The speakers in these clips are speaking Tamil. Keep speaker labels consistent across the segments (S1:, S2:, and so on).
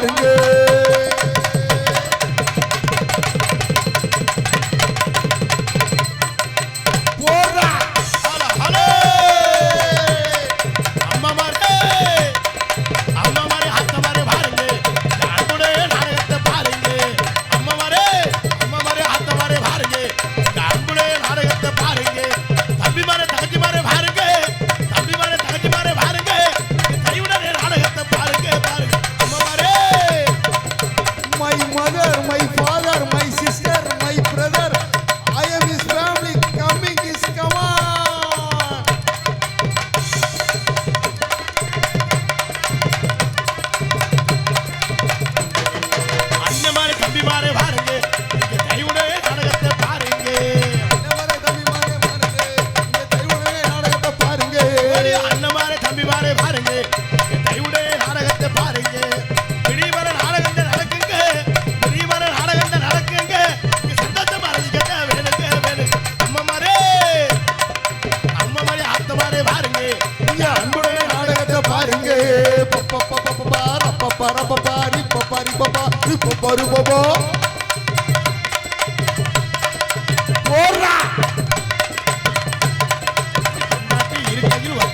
S1: பாருங்க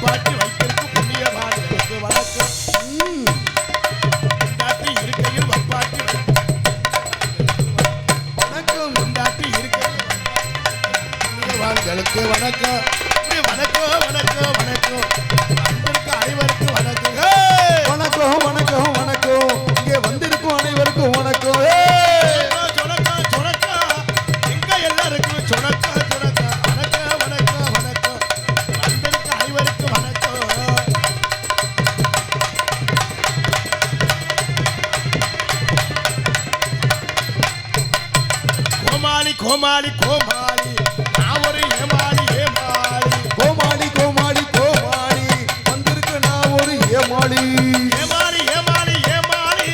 S2: இருக்கையில் வைத்திருக்கும் புண்ணியவான்களுக்கு வணக்கம். பொன்னாட்டி இருக்கையில் வப்பாட்டி
S1: வணக்கம்.
S2: பொண்டாட்டி இருக்கையில் புண்ணியவான்களுக்கு வணக்கம். வணக்கம் வணக்கம் வணக்கம். கோமாளி கோமாளி நான் ஒரு ஏமாளி ஏமாளி.
S1: கோமாளி கோமாளி கோமாளி. வந்திருக்க நான் ஒரு ஏமாளி.
S2: ஏமாளி ஏமாளி ஏமாளி.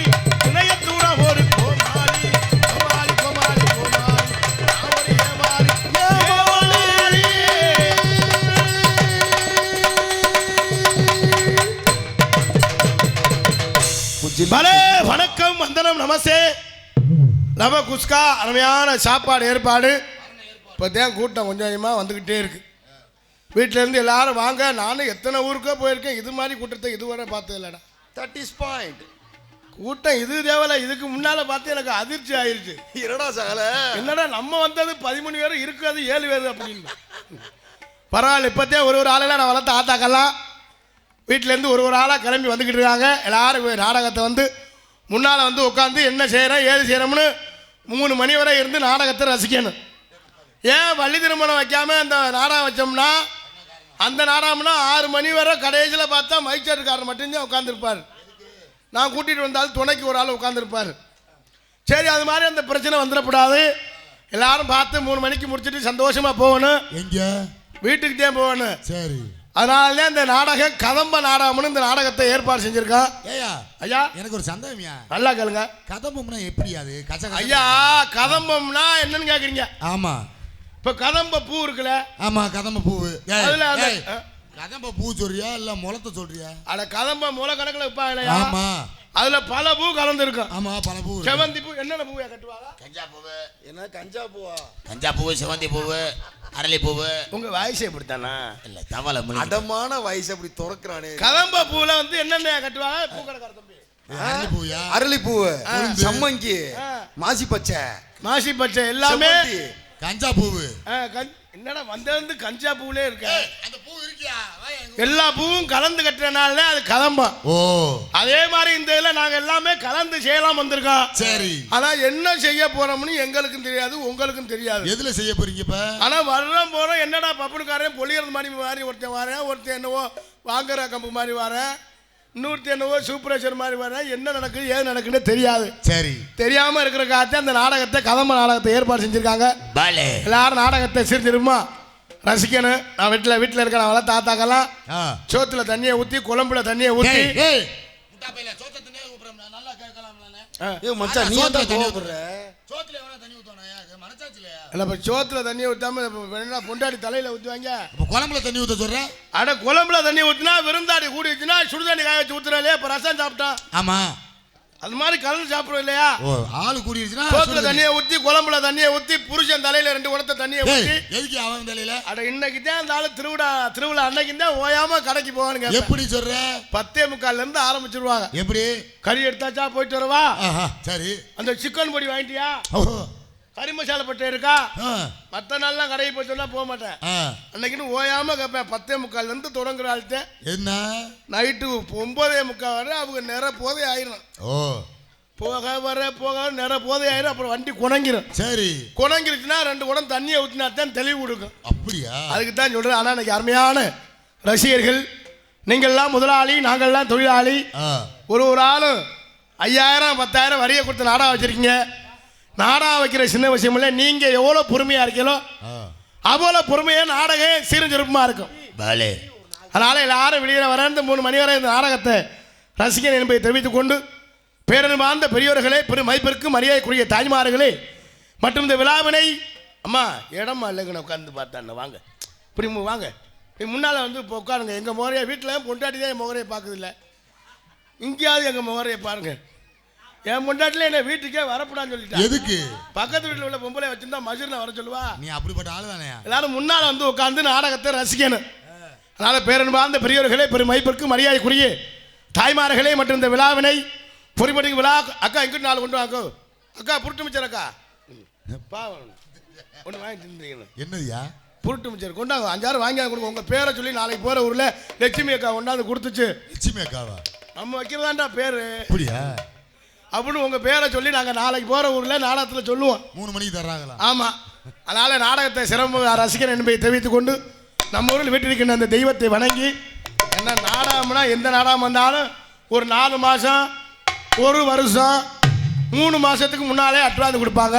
S2: இணையத்தூர ஒரு கோமாளி. கோமாளி கோமாளி கோமாளி. நான் ஒரு ஏமாளி ஏமாளி. பலே வணக்கம் வந்தனம் நமஸ்தே. லவ குஸ்கா அருமையான சாப்பாடு ஏற்பாடு. இப்போ தான் கூட்டம் கொஞ்சம் கொஞ்சமாக வந்துக்கிட்டே இருக்கு. வீட்டிலேருந்து எல்லாரும் வாங்க. நானும் எத்தனை ஊருக்கோ போயிருக்கேன். இது மாதிரி கூட்டத்தை இதுவரை பார்த்தது இல்லைடா
S3: தட் இஸ் பாயிண்ட்
S2: கூட்டம் இது தேவையில்ல. இதுக்கு முன்னால் பார்த்து எனக்கு அதிர்ச்சி ஆயிருச்சு
S3: இரடா சகல?
S2: என்னடா நம்ம வந்தது பதிமூணு பேர் இருக்காது ஏழு பேர் அப்படின்னு. பரவாயில்ல இப்போத்தே ஒரு ஒரு ஆளெல்லாம் நான் வளர்த்த ஆத்தாக்கெல்லாம் வீட்டிலேருந்து ஒரு ஒரு ஆளாக கிளம்பி வந்துக்கிட்டு இருக்காங்க. எல்லாரும் நாடகத்தை வந்து முன்னால் வந்து உட்காந்து என்ன செய்கிறோம் ஏது செய்கிறோம்னு மூணு மணி வரை இருந்து நாடகத்தை ரசிக்கணும். ஏன் வள்ளி திருமணம் வைக்காம அந்த நாடகம் வச்சோம்னா அந்த நாடகம்னா ஆறு மணி வரை கடைசியில் பார்த்தா மைச்சேட்டுக்காரர் மட்டும்தான் உட்காந்துருப்பார் நான் கூட்டிகிட்டு வந்தாலும் துணைக்கு ஒரு ஆள் உட்காந்துருப்பார் சரி அது மாதிரி அந்த பிரச்சனை வந்துடக்கூடாது. எல்லாரும் பார்த்து மூணு மணிக்கு முடிச்சுட்டு சந்தோஷமாக போகணும்.
S4: எங்க?
S2: வீட்டுக்கு தான் போகணும்.
S4: சரி.
S2: அதனால தான் இந்த நாடகம் கதம்ப நாடகம்னு இந்த நாடகத்தை ஏற்பாடு செஞ்சுருக்கோம்
S4: ஏயா
S2: ஐயா.
S4: எனக்கு ஒரு சந்தேகம்யா
S2: நல்லா கேளுங்க.
S4: கதம்பம்னா எப்படி அது? கச்ச கச்ச
S2: ஐயா கதம்பம்னா என்னன்னு கேட்குறீங்க
S4: ஆமா.
S2: இப்போ கதம்ப பூ இருக்குல்ல?
S4: ஆமா கதம்ப பூவு ஏய்,
S2: அதுல.
S4: கதம்ப பூ சொல்றியா இல்ல முளத்த சொல்றியா?
S2: அட கதம்ப மூல கணக்கில் வைப்பாங்க இல்லையா
S4: ஆமா.
S2: அதுல பல பூ கலந்துருக்கும்.
S4: ஆமா பல பூ.
S2: செவந்தி பூ என்னென்ன பூவை கட்டுவாங்க?
S5: கஞ்சா பூவு
S3: என்ன கஞ்சா பூவா?
S5: கஞ்சா பூவு சிவந்தி பூவு. அரளி பூவு
S2: உங்க வயசு எப்படித்தானா
S5: இல்ல தவளை முழு
S3: அடமான வயசு அப்படி துறக்கிறானே.
S2: கதம்ப பூவில் வந்து என்னென்ன கட்டுவாங்க பூக்கடைக்கார தம்பி
S4: அரளி பூயா
S3: அரளிப்பூவு சம்மங்கி. மாசி பச்சை
S2: மாசி பச்சை எல்லாமே.
S4: கஞ்சா பூவு.
S2: என்னடா வந்தது கஞ்சா பூவிலே இருக்க.
S4: அந்த பூ
S2: எல்லா பூவும் கலந்து கட்டுறனால அது கதம்பம்
S4: ஓ.
S2: அதே மாதிரி இந்த இதில் நாங்கள் எல்லாமே கலந்து செய்யலாம் வந்திருக்கோம்.
S4: சரி.
S2: ஆனா என்ன செய்ய போறோம்னு எங்களுக்கும் தெரியாது உங்களுக்கும் தெரியாது.
S4: எதுல செய்ய போறீங்க இப்ப?
S2: ஆனா வர்றோம் போறோம் என்னடா பப்புனுக்காரன் பொழியறது மாதிரி மாதிரி ஒருத்தன் வரேன் ஒருத்தன் என்னவோ வாங்குற கம்பு மாதிரி வரேன் இன்னொருத்தன் என்னவோ சூப்பரேச்சர் மாதிரி வரேன் என்ன நடக்குது ஏது நடக்குன்னு தெரியாது.
S4: சரி.
S2: தெரியாம இருக்கிற காலத்தை அந்த நாடகத்தை கதம்ப நாடகத்தை ஏற்பாடு செஞ்சிருக்காங்க. எல்லாரும் நாடகத்தை சிரிச்சிருமா ரசிக்கணும். நான் வீட்டில் வீட்டில் இருக்கிற அவளை தாத்தாக்கெல்லாம் சோத்துல தண்ணியை ஊற்றி குழம்புல தண்ணியை ஊற்றி
S4: சோத்துல தண்ணி
S2: என்ன பொண்டாடி தலையில் ஊற்றுவாங்க
S4: அப்ப குழம்புல தண்ணி ஊத்த சொல்ற?
S2: அட குழம்புல தண்ணி ஊற்றினா விருந்தாடி கூடி வச்சுனா சுடுதண்ணி காய வச்சு இப்போ ரசம் சாப்பிட்டான்
S4: ஆமா.
S2: அது மாதிரி கலந்து சாப்பிடுவோம் இல்லையா?
S4: ஓ ஆளு கூடிருச்சுன்னா
S2: சோத்துல. தண்ணியை ஊத்தி குழம்புல தண்ணியை ஊத்தி புருஷன் தலையில ரெண்டு குடத்தை தண்ணியை ஊத்தி.
S4: எதுக்கு அவன் தலையில?
S2: அட இன்னைக்கு தான் அந்த ஆளு திருவிழா திருவிழா அன்னைக்கு தான் ஓயாம கடைக்கு போவானுங்க.
S4: எப்படி சொல்ற?
S2: பத்தே முக்கால்ல இருந்து ஆரம்பிச்சிருவாங்க.
S4: எப்படி?
S2: கறி எடுத்தாச்சா போயிட்டு வரவா?
S4: சரி.
S2: அந்த சிக்கன் பொடி வாங்கிட்டியா?
S4: ஓஹோ
S2: கறி மசாலா பட்டை இருக்கா மற்ற நாள்லாம் கடைக்கு போய் சொன்னா போக மாட்டேன். அன்னைக்குன்னு ஓயாம கேட்பேன் பத்தே முக்கால்ல இருந்து தொடங்குற ஆள்கிட்ட.
S4: என்ன?
S2: நைட்டு ஒன்பதே முக்கால் வரை அவங்க நிற போதே ஆயிரும்.
S4: ஓ.
S2: போக வர போக நிற போதே ஆயிரும். அப்புறம் வண்டி குணங்கிரும்.
S4: சரி.
S2: குணங்கிருச்சுன்னா ரெண்டு குடம் தண்ணியை ஊற்றினா தான் தெளிவு கொடுக்கும்.
S4: அப்படியா?
S2: அதுக்கு தான் சொல்கிறேன் ஆனால் இன்னைக்கு அருமையான ரசிகர்கள். நீங்கள்லாம் முதலாளி நாங்கள்லாம் தொழிலாளி. ஒரு ஒரு ஆளும் ஐயாயிரம் பத்தாயிரம் வரியை கொடுத்து நாடகம் வச்சுருக்கீங்க. நாடகம் வைக்கிற சின்ன விஷயம் இல்லை. நீங்கள் எவ்வளோ பொறுமையாக இருக்கீங்களோ. அவ்வளோ பொறுமையாக நாடகம் சீரஞ்சிருப்பமாக இருக்கும்.
S5: பாலே.
S2: அதனால் எல்லாரும் வெளியில் வரந்து மூணு மணி வரை இந்த நாடகத்தை ரசிகன் என்பதை தெரிவித்துக் கொண்டு பேரன்பார்ந்த பெரியோர்களே பெரும் மதிப்பிற்கு மரியாதைக்குரிய தாய்மார்களே மற்றும் இந்த விழாவினை அம்மா இடமா இல்லைங்க நான் உட்காந்து பார்த்தேன் வாங்க. இப்படி வாங்க. முன்னால் வந்து இப்போ உட்காருங்க. எங்கள் முகரையை வீட்டில் பொண்டாட்டி தான் என் முகரையை பார்க்குதில்ல இங்கேயாவது எங்கள் முகரையை பாருங்க. என் பொண்டாட்டில என்னை வீட்டுக்கே வரக்கூடாதுன்னு சொல்லிட்டா.
S4: எதுக்கு?
S2: பக்கத்து வீட்டில் உள்ள பொம்பளை வச்சிருந்தா மசூரில் வர சொல்லுவா.
S4: நீ அப்படிப்பட்ட ஆளு தானே?
S2: எல்லாரும் முன்னால் வந்து உட்கார்ந்து நாடகத்தை ரசிக்கணும். அதனால பேரன்பார்ந்த பெரியவர்களே பெரும் மதிப்பிற்கு மரியாதைக்குரிய தாய்மார்களே மற்றும் இந்த விழாவினை பொறிப்படிக்கு விழா அக்கா இங்கிட்டு நாலு கொண்டு வாங்க அக்கா. புருட்டு மிச்சர் அக்கா. பாவம் ஒன்று வாங்கி தின்றீங்க
S4: என்னதுயா
S2: புருட்டு மிச்சர். கொண்டாங்க அஞ்சாறு வாங்கி கொடுங்க. உங்கள் பேரை சொல்லி நாளைக்கு போகிற ஊரில் லட்சுமி அக்கா கொண்டாந்து கொடுத்துச்சு.
S4: லட்சுமி அக்காவா?
S2: நம்ம வைக்கிறதாண்டா பேர்.
S4: அப்படியா?
S2: அப்படின்னு உங்கள் பேரை சொல்லி நாங்கள் நாளைக்கு போகிற ஊரில் நாடகத்தில் சொல்லுவோம்.
S4: மூணு மணிக்கு தர்றாங்களா?
S2: ஆமாம் அதனால் நாடகத்தை சிறப்பு ரசிகர் என்பதை தெரிவித்துக் கொண்டு நம்ம ஊரில் வீட்டிருக்கின்ற அந்த தெய்வத்தை வணங்கி என்ன நாடகம்னா எந்த நாடகம் வந்தாலும் ஒரு நாலு மாதம் ஒரு வருஷம் மூணு மாதத்துக்கு முன்னாலே அட்வான்ஸ் கொடுப்பாங்க.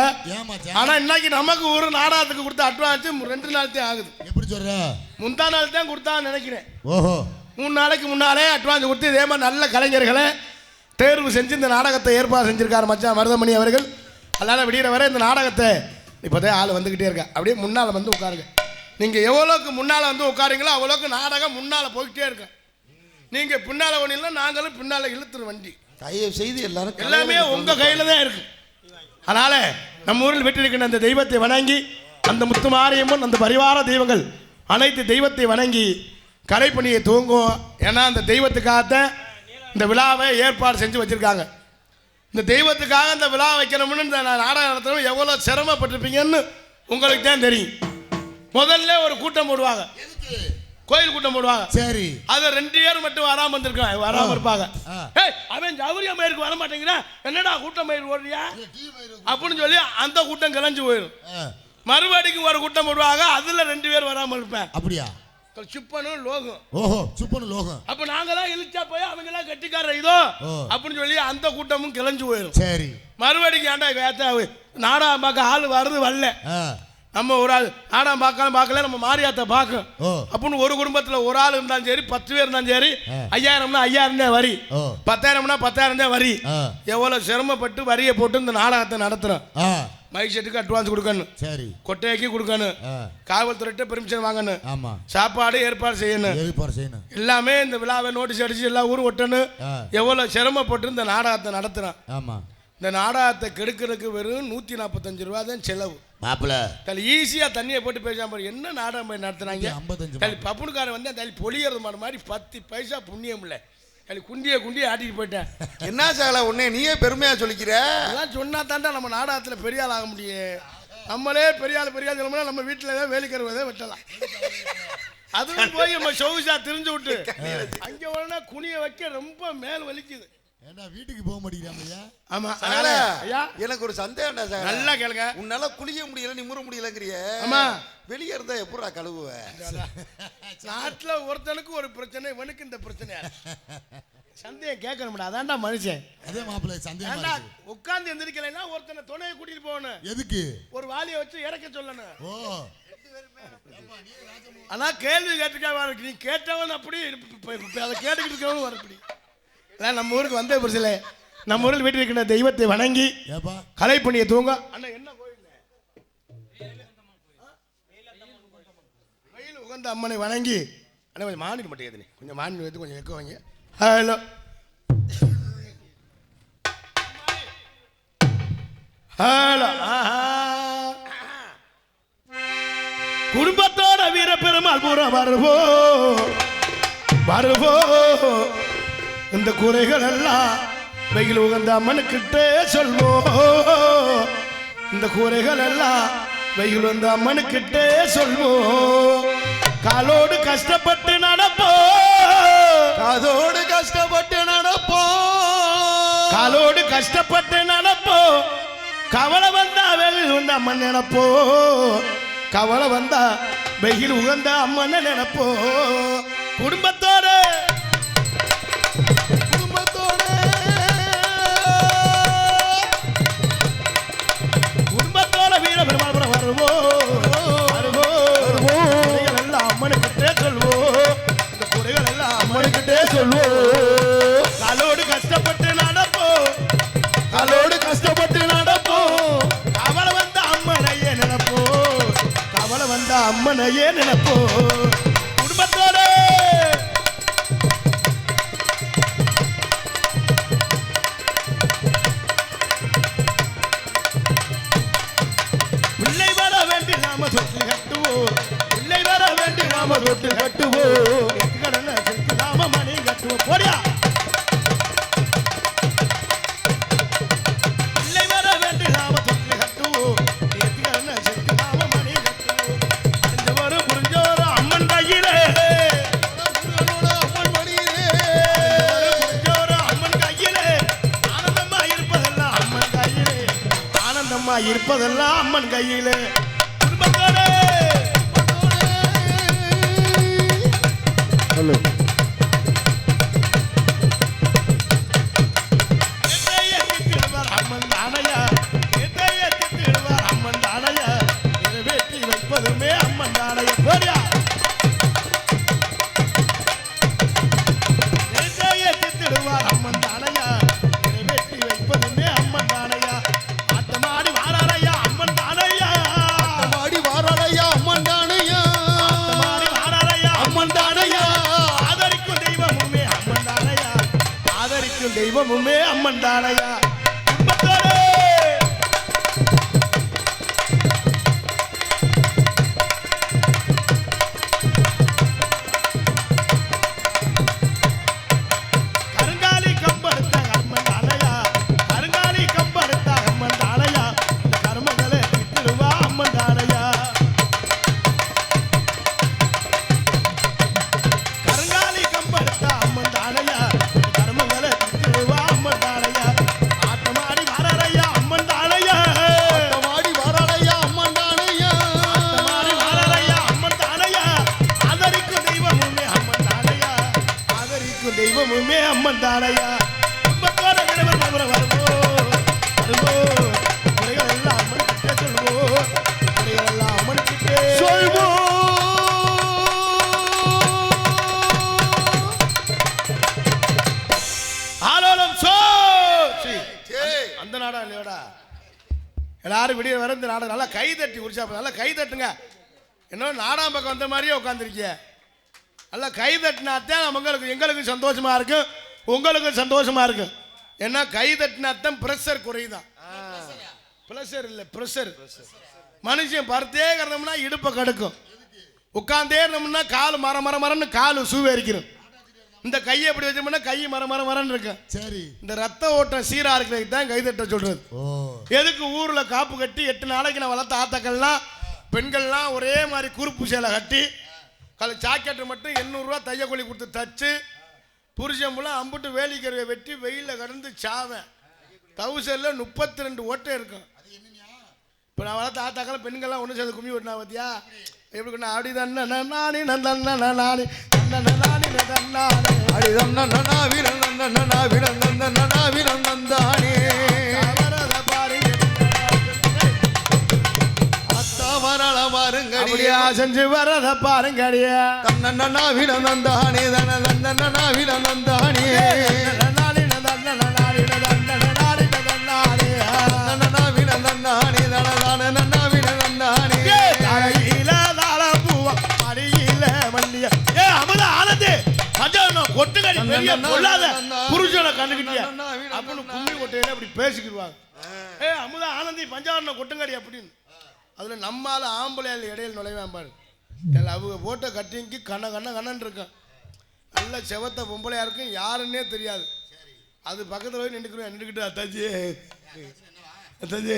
S2: ஆனால் இன்னைக்கு நமக்கு ஒரு நாடகத்துக்கு கொடுத்த அட்வான்ஸ் ரெண்டு நாள் தான் ஆகுது.
S4: எப்படி சொல்ற?
S2: முந்தா நாள் தான் கொடுத்தான்னு நினைக்கிறேன்.
S4: ஓஹோ.
S2: மூணு நாளைக்கு முன்னாலே அட்வான்ஸ் கொடுத்து இதே மாதிரி நல்ல கலைஞர்களை தேர்வு செஞ்சு இந்த நாடகத்தை ஏற்பாடு செஞ்சிருக்காரு மச்சான் மருதமணி அவர்கள். அதனால் விடிகிற வரை இந்த நாடகத்தை இப்போதான் ஆள் வந்துக்கிட்டே இருக்கா. அப்படியே முன்னால் வந்து உட்காருங்க. நீங்கள் எவ்வளோக்கு முன்னால் வந்து உட்காருங்களோ அவ்வளோக்கு நாடகம் முன்னால் போய்கிட்டே இருக்கும். நீங்கள் பின்னால் ஒன்றும் நாங்களும் பின்னால் இழுத்துரு வண்டி.
S3: தயவு செய்து எல்லாரும்
S2: எல்லாமே உங்கள் கையில் தான் இருக்கு அதனால் நம்ம ஊரில் வெற்றிருக்கின்ற அந்த தெய்வத்தை வணங்கி அந்த முத்து மாரியம்மன் அந்த பரிவார தெய்வங்கள் அனைத்து தெய்வத்தை வணங்கி கலைப்பணியை தூங்கும் ஏன்னா அந்த தெய்வத்துக்காகத்தான் இந்த விழாவை ஏற்பாடு செஞ்சு வச்சுருக்காங்க. இந்த தெய்வத்துக்காக இந்த விழா வைக்கணும்னு இந்த நாடகம் நடத்தணும் எவ்வளோ சிரமப்பட்டிருப்பீங்கன்னு உங்களுக்கு தான் தெரியும். முதல்ல ஒரு கூட்டம் போடுவாங்க. கோயில் கூட்டம் போடுவாங்க.
S4: சரி.
S2: அது ரெண்டு பேர் மட்டும் வராம இருந்திருக்காங்க வராம இருப்பாங்க. ஏய் அவன் ஜவுரியா மயிருக்கு வர மாட்டேங்கிறா. என்னடா கூட்டம் மயிர் ஓடுறியா? அப்படின்னு சொல்லி அந்த கூட்டம் கிளஞ்சு போயிடும்
S4: ஆ,
S2: மறுபடிக்கும் ஒரு கூட்டம் போடுவாங்க. அதுல ரெண்டு பேர் வராம இருப்பேன்.
S4: அப்படியா?
S2: சிப்பனும் லோகம்.
S4: ஓஹோ சுப்பனு லோகம்.
S2: அப்ப நாங்கெல்லாம் இழுச்சா போய் அவங்க எல்லாம் கட்டிக்கார இதோ. அப்படின்னு சொல்லி அந்த கூட்டமும் கிளஞ்சு போயிடும்
S4: சரி.
S2: மறுபடிக்கும் ஏன்டா வேத்தா நாடகம் பார்க்க ஆள் வருது வரல. நம்ம ஒரு ஆள் நாடகம் பார்க்கலாம் பார்க்கல நம்ம மாரியாத்தை பார்க்கும் அப்படின்னு ஒரு குடும்பத்துல ஒரு ஆள் இருந்தாலும் சரி பத்து பேர் இருந்தாலும் சரி. ஐயாயிரம்னா ஐயாயிரம் தான் வரி பத்தாயிரம்னா பத்தாயிரம் தான் வரி எவ்வளவு சிரமப்பட்டு வரியை போட்டு இந்த நாடகத்தை நடத்துறோம். மைக் செட்டுக்கு அட்வான்ஸ் கொடுக்கணும்.
S4: சரி.
S2: கொட்டைக்கு கொடுக்கணும்.
S4: ஆ.
S2: காவல்துறையிட்ட பெர்மிஷன் வாங்கணும்.
S4: ஆமா.
S2: சாப்பாடு ஏற்பாடு செய்யணும்.
S4: ஏற்பாடு செய்யணும்.
S2: எல்லாமே இந்த விழாவை நோட்டீஸ் அடிச்சு எல்லா ஊரும் ஒட்டணும். எவ்வளவு சிரமப்பட்டு இந்த நாடகத்தை நடத்துறோம்
S4: ஆமா.
S2: இந்த நாடகத்தை கெடுக்கிறதுக்கு வெறும் நூற்றி நாற்பத்தஞ்சு ரூபா தான் செலவு.
S5: மாப்பிள்ள
S2: தள்ளி ஈஸியாக தண்ணியை போட்டு பேசாம பாரு என்ன நாடகம் போய் நடத்துனாங்க
S4: ஐம்பத்தஞ்சு
S2: தள்ளி பப்புனுக்காரன் வந்து தள்ளி பொழியறது மாதிரி மாதிரி பத்து பைசா புண்ணியம் இல்லை. தள்ளி குண்டியை குண்டியை ஆட்டிட்டு போயிட்டேன்.
S3: என்ன சாகல உன்னை நீயே பெருமையா சொல்லிக்கிற?
S2: அதெல்லாம் சொன்னா தாண்டா நம்ம நாடகத்தில் பெரிய ஆள் ஆக முடியும் நம்மளே பெரிய ஆள் பெரிய ஆள் சொல்லணும்னா நம்ம வீட்டில் தான் வேலிக்கருவதை வெட்டலாம். அதுவும் போய் நம்ம சொகுசா திரிஞ்சு விட்டு. அங்கே உடனே குனிய வைக்க ரொம்ப மேல் வலிக்குது.
S4: ஏண்டா வீட்டுக்கு போக மாட்டேங்கிறாமையா
S2: ஆமா அதனால ஐயா.
S3: எனக்கு ஒரு சந்தேகம்டா
S2: நல்லா கேளுங்க.
S3: உன்னால குளிக்க முடியல நிமுற முடியலங்கிறிய.
S2: ஆமா.
S3: வெளியே இருந்தா எப்படா கழுவுவ?
S2: நாட்டில் ஒருத்தனுக்கு ஒரு பிரச்சனை இவனுக்கு இந்த பிரச்சனை சந்தேகம் கேட்கணும்டா. அதான்டா மனுஷன்.
S4: அதே மாப்பிள்ளை சந்தேகமா
S2: உட்கார்ந்து எந்திரிக்கலைன்னா ஒருத்தனை துணையை கூட்டிட்டு போகணும்.
S4: எதுக்கு?
S2: ஒரு வாலியை வச்சு இறக்க சொல்லணும்.
S4: ஓ.
S2: ஆனா கேள்வி கேட்டுக்கா இருக்கு நீ கேட்டவன் அப்படி அதை கேட்டுக்கிட்டு இருக்கவன் வர அப்படி. அதான் நம்ம ஊருக்கு வந்த பிரச்சனை நம்ம ஊரில் வீட்டில் இருக்கின்ற தெய்வத்தை வணங்கி
S4: ஏப்பா?
S2: கலை பண்ணிய தூங்க. அண்ணா என்ன கோயில் வெயில் உகந்த அம்மனை வணங்கி அண்ணா கொஞ்சம் மாநில மட்டும் ஏதுனே கொஞ்சம் மாநில எடுத்து கொஞ்சம் எக்க வைங்க. ஹலோ. ஹலோ. குடும்பத்தோட வீர பெருமாள் பூரம் வருவோ. வருவோ. இந்த குறைகள் எல்லாம் வெயில் உகந்த அம்மனுக்கிட்டே சொல்வோம். இந்த குறைகள் எல்லாம் வெயில் வந்த அம்மனுக்கிட்டே சொல்வோம். காலோடு கஷ்டப்பட்டு நடப்போம்.
S3: அதோடு கஷ்டப்பட்டு நடப்போம்.
S2: காலோடு கஷ்டப்பட்டு நடப்போ கவலை வந்தா வெயில் உந்த அம்மன் நினைப்போ கவலை வந்தா வெயில் உகந்த அம்மன் நினைப்போ குடும்பத்தோட அம்மனையே நினைப்போ ஆனந்தமா இருப்பதெல்லாம் அம்மன் கையிலே. குடும்பத்தோட.
S1: ஹலோ
S2: ஆதரிக்கும் அம்மன் தானையா? கை தட்டி உற்சாக நல்லா கை தட்டுங்க. என்ன நாடாம் பக்கம் வந்த மாதிரியே உட்காந்துருக்கிய நல்லா கை தட்டினாத்தான் உங்களுக்கு எங்களுக்கு சந்தோஷமா இருக்கும் உங்களுக்கும் சந்தோஷமா இருக்கும் ஏன்னா கை தட்டினாத்தான் ப்ரெஷர் குறையுதான். ப்ரெஷர் இல்லை ப்ரெஷர் மனுஷன் பருத்தே கிடந்தோம்னா இடுப்பை கடுக்கும். உட்காந்தே இருந்தோம்னா கால் மர மர மரன்னு கால் சூவேரிக்கிறோம் இந்த கையை எப்படி வச்சோம்னா கை மர மர மரன்னு இருக்கும்.
S4: சரி.
S2: இந்த ரத்த ஓட்டம் சீரா இருக்கிறதுக்கு தான் கைதட்ட சொல்றது.
S4: ஓ.
S2: எதுக்கு ஊர்ல காப்பு கட்டி எட்டு நாளைக்கு நான் வளர்த்த ஆத்தாக்கள்லாம் பெண்கள்லாம் ஒரே மாதிரி குறுப்பு சேலை கட்டி கல ஜாக்கெட்டு மட்டும் எண்ணூறுரூவா தையக்கூலி கொடுத்து தச்சு புருஷன் புள்ள அம்புட்டு வேலிக்கருவை வெட்டி வெயிலில் கடந்து சாவேன். தௌசண்டில் முப்பத்தி ரெண்டு ஓட்டை இருக்கும். இப்போ நான் வளர்த்த ஆத்தாக்கள் பெண்கள்லாம் ஒன்று சேர்ந்து கும்மி விட்டுனா பார்த்தியா எப்படி அப்படி தானே நானி நானி நந்தன நானி நந்தன்னானே
S3: அடி தன்ன நன்னா வீரன் நன்னா வீரன் நன்னா வீரன் நந்தானே
S2: அவரத பாருங்க
S3: அத்தா வரல பாருங்கடி
S2: அப்படியா செஞ்சு வரத பாருங்கடியா
S3: தன்ன வீரன் நந்தானே தன நன்னா வீரன் நந்தானே
S2: பேசிக்கிடுவாங்க. ஏ அமுதா ஆனந்தி பஞ்சாவரண கொட்டுங்கடி அப்படின்னு. அதில் நம்மால் ஆம்பளையால் இடையில் நுழைவான் பாரு. அவங்க போட்ட கட்டிங்க்கு கண்ண கண்ண கண்ணன் இருக்கான். நல்ல செவத்த பொம்பளையா இருக்கும் யாருன்னே தெரியாது. அது பக்கத்தில் போய் நின்றுக்கிறோம் நின்றுக்கிட்டு அத்தாச்சி அத்தாச்சி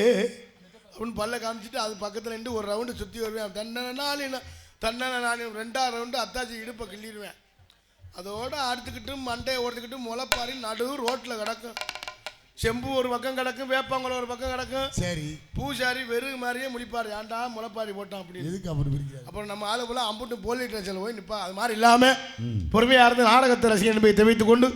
S2: அப்படின்னு பல்ல காமிச்சிட்டு அது பக்கத்தில் நின்று ஒரு ரவுண்டு சுற்றி வருவேன். தன்னன நாளின தன்னன நாளின ரெண்டாவது ரவுண்டு அத்தாச்சி இடுப்பை கிள்ளிடுவேன். அதோட அடுத்துக்கிட்டு மண்டையை ஓடுத்துக்கிட்டு முளைப்பாரி நடு ரோட்டில் கிடக்கும். செம்பு ஒரு பக்கம் கிடக்கும் வேப்பங்குளம் ஒரு பக்கம் கிடக்கும்.
S4: சரி.
S2: பூசாரி வெறுகு மாதிரியே முழிப்பார். ஏன்டா முளைப்பாரி போட்டான் அப்படின்னு.
S4: எதுக்கு அப்படி பிரிக்கிறாரு?
S2: அப்புறம் நம்ம ஆளு போல அம்புட்டு போலீஸ் ஸ்டேஷனில் போய் நிற்பா அது மாதிரி இல்லாமல் பொறுமையாக இருந்து நாடகத்தை ரசிகன் போய் தெரிவித்துக் கொண்டு